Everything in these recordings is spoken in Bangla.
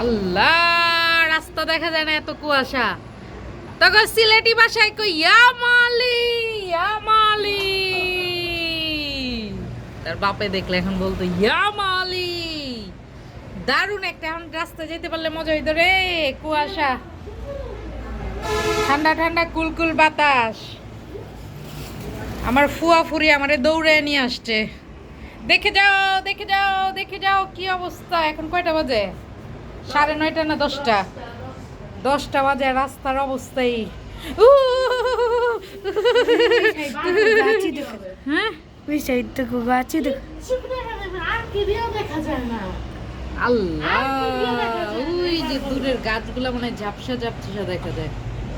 আল্লাহ, রাস্তা দেখা যায় না এত কুয়াশা। তখন সিলেটি ভাষায় কই ইয়ামালি ইয়ামালি তার বাপে দেখলে এখন বলতো ইয়ামালি দারুণ একটা, এখন রাস্তা যেতে পারলে মজা হইতো রে, কুয়াশা। ঠান্ডা ঠান্ডা, কুলকুল বাতাস। আমার ফুয়া ফুরি আমারে দৌড়ে নিয়ে আসছে। দেখে যাও দেখে যাও দেখে যাও, কি অবস্থা? এখন কয়টা বাজে? সাড়ে নয়টা না দশটা? দশটা বাজে, রাস্তার অবস্থাই। হ্যাঁ? আল্লাহ, ওই যে দূরের গাছগুলো মানে ঝাপসা ঝাপসা দেখা যায়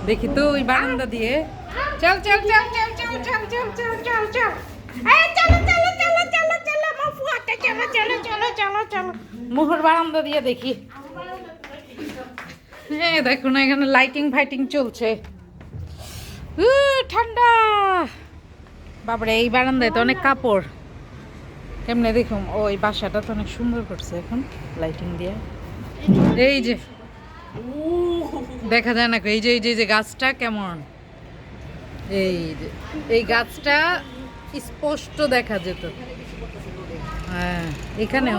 দেখি। তো ওই বারান্দা দিয়ে। চল চল চল চল চল, চলো চলো চলো চলো চলো। মোহর বারান্দা দিয়ে দেখি। হ্যাঁ দেখো না, এখানে লাইটিং ফাইটিং চলছে। ঠান্ডা। বাবারে এই বারান্দায় তো অনেক কাপড়। কেমনে দেখুন ও, এই বাসাটা তো অনেক সুন্দর করছে এখন লাইটিং দিয়ে। এই যে, দেখা যায় না এই যে এই যে গাছটা কেমন? এই যে, এই গাছটা স্পষ্ট দেখা যেত। হ্যাঁ এখানেও।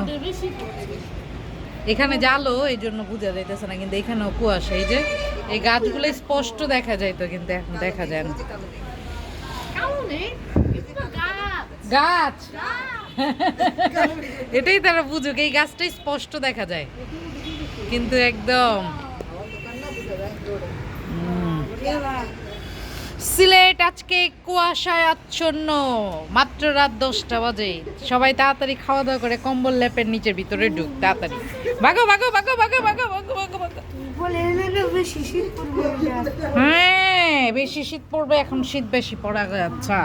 এখানে জালো এই জন্য বোঝা যাইতেছে না, কিন্তু এখানেও কুয়াশা। এই যে, এই গাছগুলো স্পষ্ট দেখা যাইতো, কিন্তু এখন দেখা যায় না। গাছ! এটাই তারা বুঝুক, এই গাছটা স্পষ্ট দেখা যায়। কিন্তু একদম। সিলেট আজকে কুয়াশায় আচ্ছন্ন। মাত্র রাত দশটা বাজে। সবাই তাড়াতাড়ি খাওয়া দাওয়া করে কম্বল ল্যাপের নিচের ভিতরে ঢুক, তাড়াতাড়ি। ভাগো ভাগো ভাগো ভাগো ভাগো ভাগো ভাগো হ্যাঁ বেশি শীত পড়বে, এখন শীত বেশি পড়া আচ্ছা